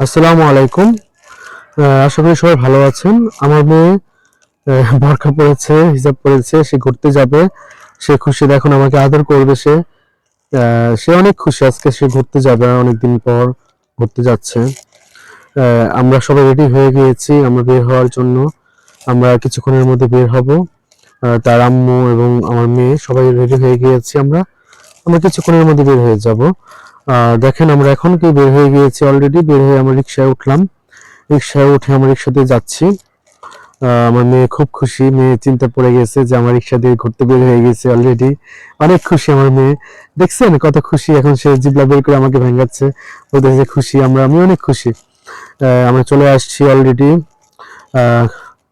আসসালামু আলাইকুম। আশা করি সবাই ভালো আছেন। আমার মেয়ে বরখা পড়েছে হিজাব পরেছে, সে ঘুরতে যাবে। সে খুশি, দেখুন, আমাকে আদর করবে সে। সে অনেক খুশি, আজকে সে ঘুরতে যাবে, অনেকদিন পর ঘুরতে যাচ্ছে। আমরা সবাই রেডি হয়ে গিয়েছি, আমরা বের হওয়ার জন্য। আমরা কিছুক্ষণের মধ্যে বের হব। তার আম্মু এবং আমার মেয়ে সবাই রেডি হয়ে গিয়েছি আমরা। আমরা কিছুক্ষণের মধ্যে বের হয়ে যাব। দেখেন আমরা এখন কি বের হয়ে গিয়েছি অলরেডি বের হয়ে আমরা রিক্সায় উঠলাম। রিক্সায় উঠে আমরা রিক্সা দিয়ে যাচ্ছি আমার মেয়ে খুব খুশি। মেয়ে চিন্তা পড়ে গেছে যে আমার রিক্সা দিয়ে ঘুরতে বের হয়ে গেছে অলরেডি অনেক খুশি আমার মেয়ে। দেখছেন কত খুশি? এখন সে জিবলা বের করে আমাকে ভেঙাচ্ছে বলতেছে খুশি আমরা, আমি অনেক খুশি। আমরা চলে আসছি অলরেডি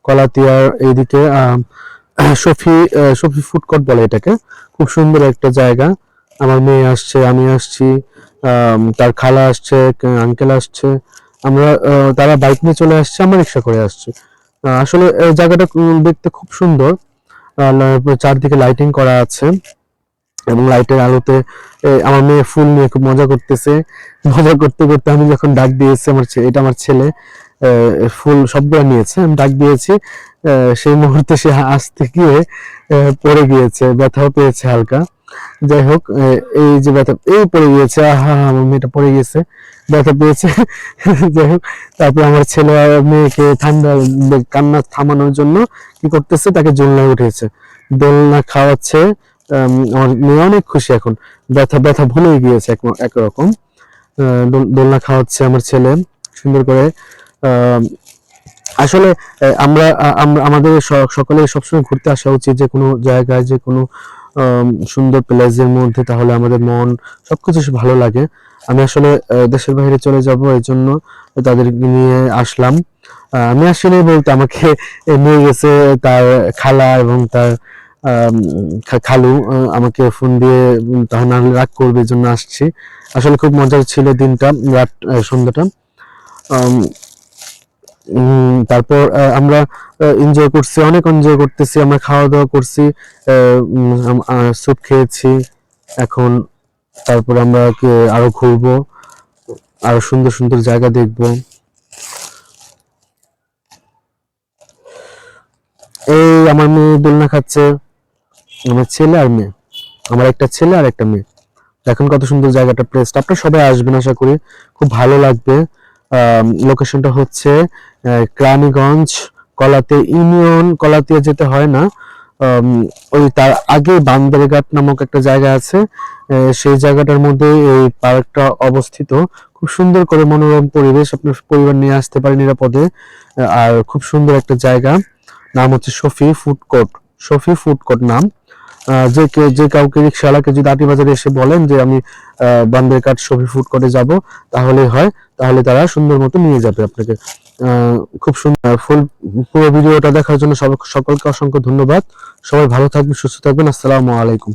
কলাতিয়ার এইদিকে সফি সফি ফুড কোর্ট বলে এটাকে। খুব সুন্দর একটা জায়গা। আমার মেয়ে আসছে, আমি আসছি তার খালা আসছে আঙ্কেল আসছে। আমরা তারা বাইক নিয়ে চলে আসছে, আমরা রিক্সা করে আসছি। আসলে জায়গাটা দেখতে খুব সুন্দর। চারদিকে লাইটিং করা আছে এবং লাইটের আলোতে আমার মেয়ে ফুল নিয়ে খুব মজা করতেছে। মজা করতে করতে আমি যখন ডাক দিয়েছি, আমার এটা আমার ছেলে ফুল সবগুলো নিয়েছে, আমি ডাক দিয়েছি সেই মুহূর্তে সে আসতে গিয়ে পড়ে গিয়েছে, ব্যথাও পেয়েছে হালকা। যাই হোক এই যে ব্যথা, এই পড়ে গিয়েছে, আহা, আমার মেয়েটা পড়ে গিয়েছে, ব্যথা পেয়েছে। যাই হোক, তারপর আমার ছেলে মেয়েকে ঠান্ডা কান্না থামানোর জন্য কি করতেছে, তাকে দোলনায় উঠেছে দোলনা খাওয়াচ্ছে আমার মেয়ে অনেক খুশি এখন। ব্যথা ব্যথা ভুলে গিয়েছে একরকম দোলনা খাওয়াচ্ছে আমার ছেলে, সুন্দর করে। আসলে আমরা আমাদের সকলে সবসময় ঘুরতে আসা উচিত যে কোনো জায়গায়, যে কোনো সুন্দর প্লেসের মধ্যে তাহলে আমাদের মন সবকিছু ভালো লাগে। আমি আসলে দেশের বাইরে চলে যাব এই জন্য তাদের নিয়ে আসলাম। আমি আসলে বলতে আমাকে নিয়ে গেছে তার খালা এবং তার খালু। আমাকে ফোন দিয়ে তাহলে রাগ করবে জন্য আসছি। আসলে খুব মজার ছিল দিনটা, রাত সন্ধ্যাটা। তারপর আমরা এনজয় করছি, অনেক এনজয় করতেছি, আমরা খাওয়া দাওয়া করছি স্যুপ খেয়েছি, এখন তারপর আমরা আরও ঘুরবো, আরও সুন্দর সুন্দর জায়গা দেখব। এই আমার মেয়ে দোলনা খাচ্ছে, আমার ছেলে আর মেয়ে, আমার একটা ছেলে আর একটা মেয়ে। দেখেন কত সুন্দর জায়গাটা প্লেসটা আপনারা সবাই আসবেন আশা করি, খুব ভালো লাগবে। লোকেশনটা হচ্ছে কেরানীগঞ্জ, কলাতে ইউনিয়ন কলাতে যেতে হয় না। ওই তার আগে বান্দরঘাট নামক একটা জায়গা আছে সেই জায়গাটার মধ্যে এই পার্কটা অবস্থিত। খুব সুন্দর করে মনোরম পরিবেশ, আপনার পরিবার নিয়ে আসতে পারে নিরাপদে। আর খুব সুন্দর একটা জায়গা, নাম হচ্ছে Shafi food court. Shafi food court নাম। যে যে কাউকে রিক্সাওয়ালাকে যদি আটি বাজারে এসে বলেন যে আমি বান্দের সবি ফুড করে যাব তাহলে হয়, তাহলে তারা সুন্দর মতো নিয়ে যাবে আপনাকে। খুব সুন্দর ফুল, পুরো ভিডিওটা দেখার জন্য সকলকে অসংখ্য ধন্যবাদ। সবাই ভালো থাকবেন, সুস্থ থাকবেন, আসসালামু আলাইকুম।